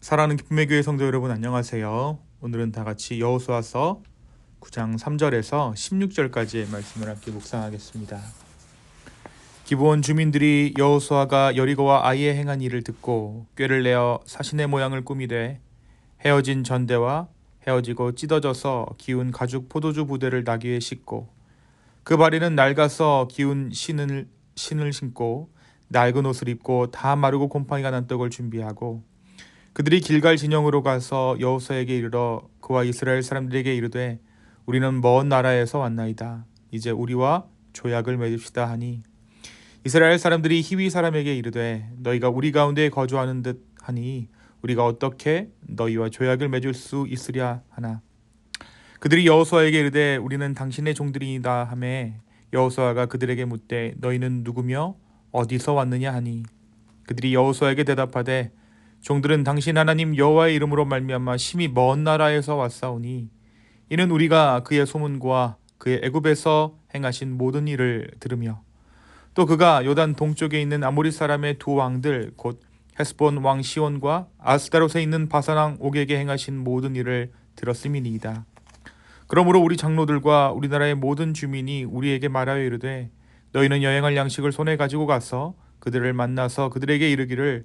사랑하는 기쁨의 교회 성도 여러분 안녕하세요. 오늘은 다 같이 여호수아서 9장 3절에서 16절까지의 말씀을 함께 묵상하겠습니다. 기브온 주민들이 여호수아가 여리고와 아이에 행한 일을 듣고 꾀를 내어 사신의 모양을 꾸미되 헤어진 전대와 헤어지고 찢어져서 기운 가죽 포도주 부대를 나귀에 싣고 그 발에는 낡아서 기운 신을 신을 신고 낡은 옷을 입고 다 마르고 곰팡이가 난 떡을 준비하고 그들이 길갈 진영으로 가서 여호수아에게 이르러 그와 이스라엘 사람들에게 이르되 우리는 먼 나라에서 왔나이다. 이제 우리와 조약을 맺읍시다 하니. 이스라엘 사람들이 히위 사람에게 이르되 너희가 우리 가운데 거주하는 듯 하니 우리가 어떻게 너희와 조약을 맺을 수 있으랴 하나. 그들이 여호수아에게 이르되 우리는 당신의 종들이다 하매 여호수아가 그들에게 묻되 너희는 누구며 어디서 왔느냐 하니. 그들이 여호수아에게 대답하되 종들은 당신 하나님 여호와의 이름으로 말미암아 심히 먼 나라에서 왔사오니 이는 우리가 그의 소문과 그의 애굽에서 행하신 모든 일을 들으며 또 그가 요단 동쪽에 있는 아모리 사람의 두 왕들 곧 헤스본 왕 시온과 아스다롯에 있는 바산 왕 옥에게 행하신 모든 일을 들었음이니이다. 그러므로 우리 장로들과 우리나라의 모든 주민이 우리에게 말하여 이르되 너희는 여행할 양식을 손에 가지고 가서 그들을 만나서 그들에게 이르기를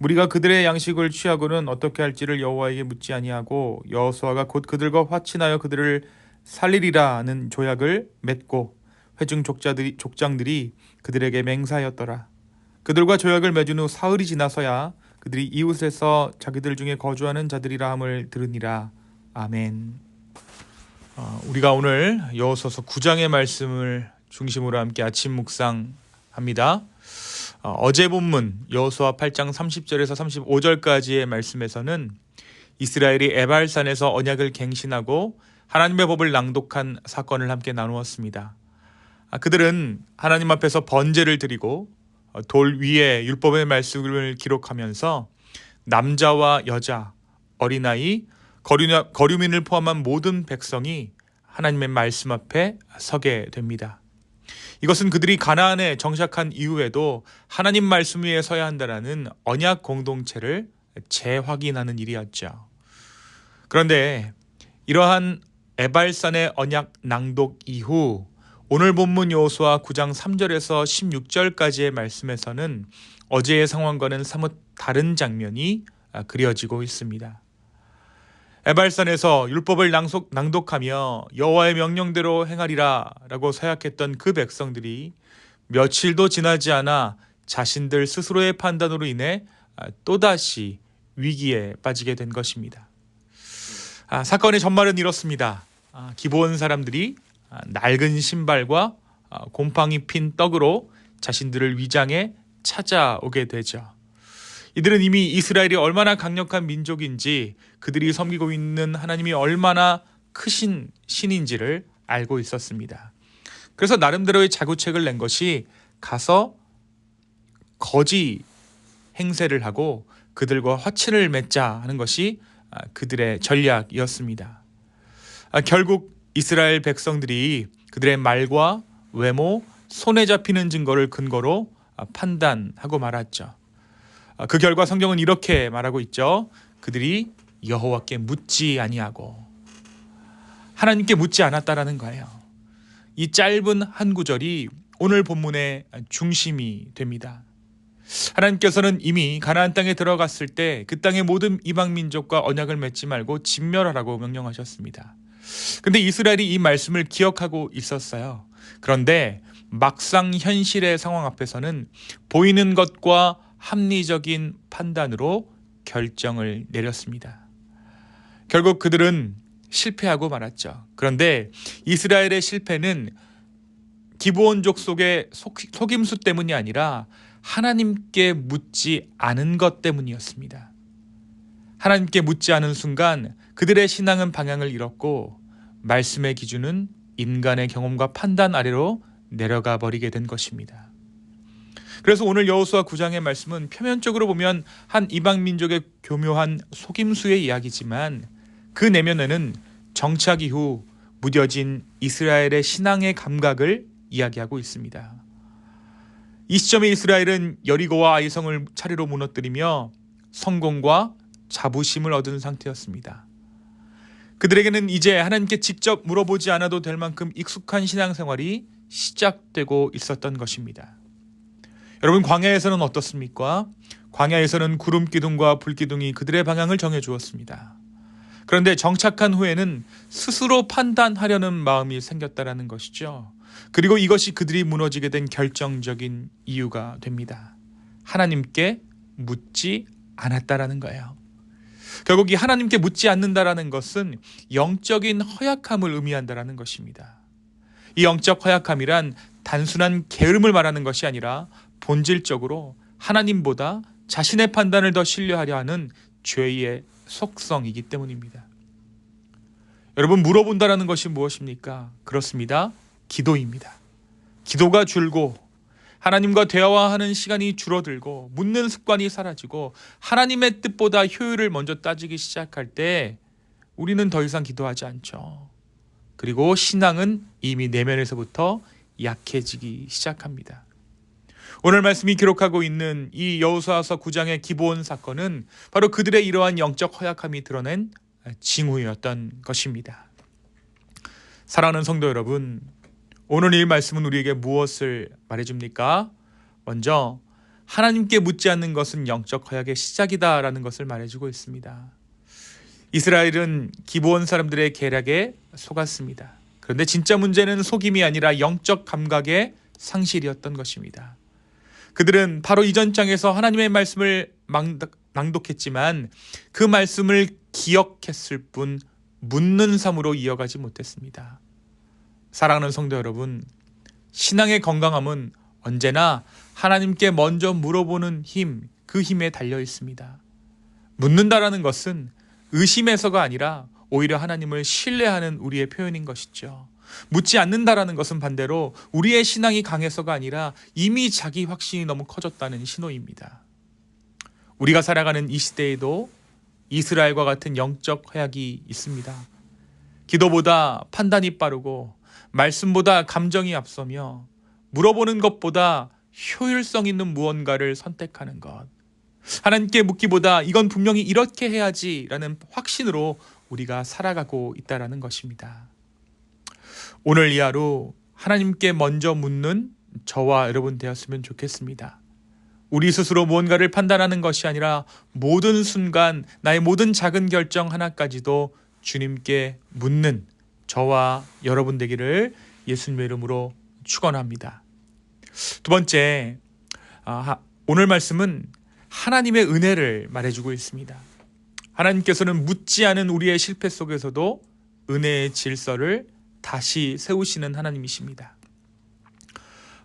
우리가 그들의 양식을 취하고는 어떻게 할지를 여호와에게 묻지 아니하고 여호수아가 곧 그들과 화친하여 그들을 살리리라는 조약을 맺고 회중 족자들이 족장들이 그들에게 맹사하였더라. 그들과 조약을 맺은 후 사흘이 지나서야 그들이 이웃에서 자기들 중에 거주하는 자들이라 함을 들으니라. 아멘. 어, 우리가 오늘 여호수아서 9장의 말씀을 중심으로 함께 아침 묵상합니다. 어, 어제 본문 여호수아 8장 30절에서 35절까지의 말씀에서는 이스라엘이 에발산에서 언약을 갱신하고 하나님의 법을 낭독한 사건을 함께 나누었습니다. 아, 그들은 하나님 앞에서 번제를 드리고 어, 돌 위에 율법의 말씀을 기록하면서 남자와 여자, 어린아이, 거류민을 포함한 모든 백성이 하나님의 말씀 앞에 서게 됩니다. 이것은 그들이 가나안에 정착한 이후에도 하나님 말씀 위에 서야 한다라는 언약 공동체를 재확인하는 일이었죠. 그런데 이러한 에발산의 언약 낭독 이후 오늘 본문 여호수아 9장 3절에서 16절까지의 말씀에서는 어제의 상황과는 사뭇 다른 장면이 그려지고 있습니다. 에발산에서 율법을 낭독, 낭독하며 여호와의 명령대로 행하리라라고 서약했던 그 백성들이 며칠도 지나지 않아 자신들 스스로의 판단으로 인해 또다시 위기에 빠지게 된 것입니다. 아, 사건의 전말은 이렇습니다. 아, 기본 사람들이 아, 낡은 신발과 아, 곰팡이 핀 떡으로 자신들을 위장해 찾아오게 되죠. 이들은 이미 이스라엘이 얼마나 강력한 민족인지 그들이 섬기고 있는 하나님이 얼마나 크신 신인지를 알고 있었습니다. 그래서 나름대로의 자구책을 낸 것이 가서 거지 행세를 하고 그들과 화친을 맺자 하는 것이 아, 그들의 전략이었습니다. 아, 결국 이스라엘 백성들이 그들의 말과 외모, 손에 잡히는 증거를 근거로 아, 판단하고 말았죠. 아, 그 결과 성경은 이렇게 말하고 있죠. 그들이 여호와께 묻지 아니하고 하나님께 묻지 않았다라는 거예요. 이 짧은 한 구절이 오늘 본문의 중심이 됩니다. 하나님께서는 이미 가나안 땅에 들어갔을 때 그 땅의 모든 이방 민족과 언약을 맺지 말고 진멸하라고 명령하셨습니다. 근데 이스라엘이 이 말씀을 기억하고 있었어요. 그런데 막상 현실의 상황 앞에서는 보이는 것과 합리적인 판단으로 결정을 내렸습니다. 결국 그들은 실패하고 말았죠. 그런데 이스라엘의 실패는 기브온족 속의 속임수 때문이 아니라 하나님께 묻지 않은 것 때문이었습니다. 하나님께 묻지 않은 순간 그들의 신앙은 방향을 잃었고 말씀의 기준은 인간의 경험과 판단 아래로 내려가 버리게 된 것입니다. 그래서 오늘 여호수아 9장의 말씀은 표면적으로 보면 한 이방 민족의 교묘한 속임수의 이야기지만 그 내면에는 정착 이후 무뎌진 이스라엘의 신앙의 감각을 이야기하고 있습니다. 이 시점에 이스라엘은 여리고와 아이성을 차례로 무너뜨리며 성공과 자부심을 얻은 상태였습니다. 그들에게는 이제 하나님께 직접 물어보지 않아도 될 만큼 익숙한 신앙생활이 시작되고 있었던 것입니다. 여러분 광야에서는 어떻습니까? 광야에서는 구름 기둥과 불 기둥이 그들의 방향을 정해 주었습니다. 그런데 정착한 후에는 스스로 판단하려는 마음이 생겼다라는 것이죠. 그리고 이것이 그들이 무너지게 된 결정적인 이유가 됩니다. 하나님께 묻지 않았다라는 거예요. 결국 이 하나님께 묻지 않는다라는 것은 영적인 허약함을 의미한다라는 것입니다. 이 영적 허약함이란 단순한 게으름을 말하는 것이 아니라 본질적으로 하나님보다 자신의 판단을 더 신뢰하려 하는 죄의 속성이기 때문입니다. 여러분 물어본다라는 것이 무엇입니까? 그렇습니다. 기도입니다. 기도가 줄고 하나님과 대화하는 시간이 줄어들고 묻는 습관이 사라지고 하나님의 뜻보다 효율을 먼저 따지기 시작할 때 우리는 더 이상 기도하지 않죠. 그리고 신앙은 이미 내면에서부터 약해지기 시작합니다. 오늘 말씀이 기록하고 있는 이 여호수아서 9장의 기본 사건은 바로 그들의 이러한 영적 허약함이 드러낸 징후였던 것입니다. 사랑하는 성도 여러분, 오늘 이 말씀은 우리에게 무엇을 말해줍니까? 먼저 하나님께 묻지 않는 것은 영적 허약의 시작이다라는 것을 말해주고 있습니다. 이스라엘은 기브온 사람들의 계략에 속았습니다. 그런데 진짜 문제는 속임이 아니라 영적 감각의 상실이었던 것입니다. 그들은 바로 이전 장에서 하나님의 말씀을 낭독했지만 그 말씀을 기억했을 뿐 묻는 삶으로 이어가지 못했습니다. 사랑하는 성도 여러분, 신앙의 건강함은 언제나 하나님께 먼저 물어보는 힘, 그 힘에 달려 있습니다. 묻는다라는 것은 의심에서가 아니라 오히려 하나님을 신뢰하는 우리의 표현인 것이죠. 묻지 않는다라는 것은 반대로 우리의 신앙이 강해서가 아니라 이미 자기 확신이 너무 커졌다는 신호입니다. 우리가 살아가는 이 시대에도 이스라엘과 같은 영적 허약이 있습니다. 기도보다 판단이 빠르고 말씀보다 감정이 앞서며 물어보는 것보다 효율성 있는 무언가를 선택하는 것. 하나님께 묻기보다 이건 분명히 이렇게 해야지라는 확신으로 우리가 살아가고 있다라는 것입니다. 오늘 이 하루 하나님께 먼저 묻는 저와 여러분 되었으면 좋겠습니다. 우리 스스로 무언가를 판단하는 것이 아니라 모든 순간 나의 모든 작은 결정 하나까지도 주님께 묻는 저와 여러분 되기를 예수님의 이름으로 축원합니다. 두 번째, 아, 오늘 말씀은 하나님의 은혜를 말해주고 있습니다. 하나님께서는 묻지 않은 우리의 실패 속에서도 은혜의 질서를 다시 세우시는 하나님이십니다.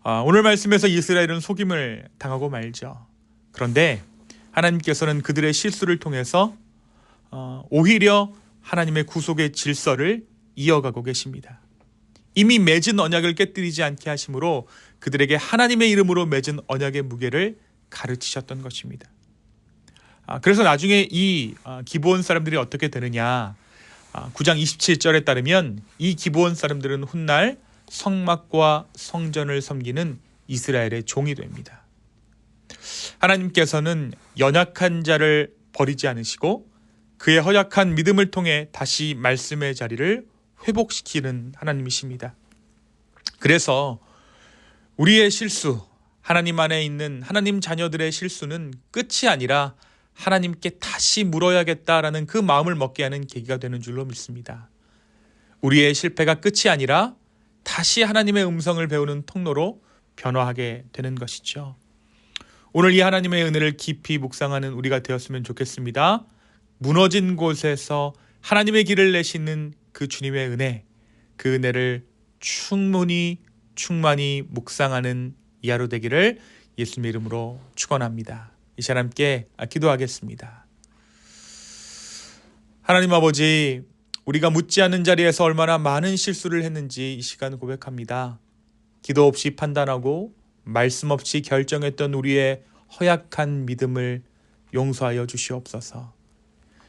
아, 오늘 말씀에서 이스라엘은 속임을 당하고 말죠. 그런데 하나님께서는 그들의 실수를 통해서 어, 오히려 하나님의 구속의 질서를 이어가고 계십니다. 이미 맺은 언약을 깨뜨리지 않게 하심으로 그들에게 하나님의 이름으로 맺은 언약의 무게를 가르치셨던 것입니다. 아, 그래서 나중에 이 아, 기브온 사람들이 어떻게 되느냐? 아, 9장 27절에 따르면 이 기브온 사람들은 훗날 성막과 성전을 섬기는 이스라엘의 종이 됩니다. 하나님께서는 연약한 자를 버리지 않으시고 그의 허약한 믿음을 통해 다시 말씀의 자리를 회복시키는 하나님이십니다. 그래서 우리의 실수, 하나님 안에 있는 하나님 자녀들의 실수는 끝이 아니라 하나님께 다시 물어야겠다라는 그 마음을 먹게 하는 계기가 되는 줄로 믿습니다. 우리의 실패가 끝이 아니라 다시 하나님의 음성을 배우는 통로로 변화하게 되는 것이죠. 오늘 이 하나님의 은혜를 깊이 묵상하는 우리가 되었으면 좋겠습니다. 무너진 곳에서 하나님의 길을 내시는 그 주님의 은혜, 그 은혜를 충분히 충만히 묵상하는 이 하루 되기를 예수님의 이름으로 축원합니다. 이 시간 함께 기도하겠습니다. 하나님 아버지, 우리가 묻지 않은 자리에서 얼마나 많은 실수를 했는지 이 시간 고백합니다. 기도 없이 판단하고 말씀 없이 결정했던 우리의 허약한 믿음을 용서하여 주시옵소서.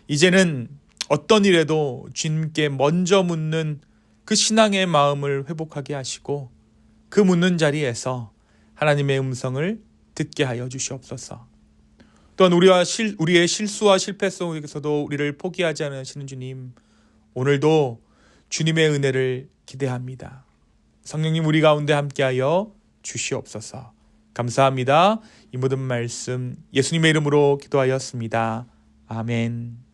이제는 어떤 일에도 주님께 먼저 묻는 그 신앙의 마음을 회복하게 하시고 그 묻는 자리에서 하나님의 음성을 듣게 하여 주시옵소서. 또한 우리와 실, 우리의 실수와 실패 속에서도 우리를 포기하지 않으시는 주님, 오늘도 주님의 은혜를 기대합니다. 성령님 우리 가운데 함께하여 주시옵소서. 감사합니다. 이 모든 말씀 예수님의 이름으로 기도하였습니다. 아멘.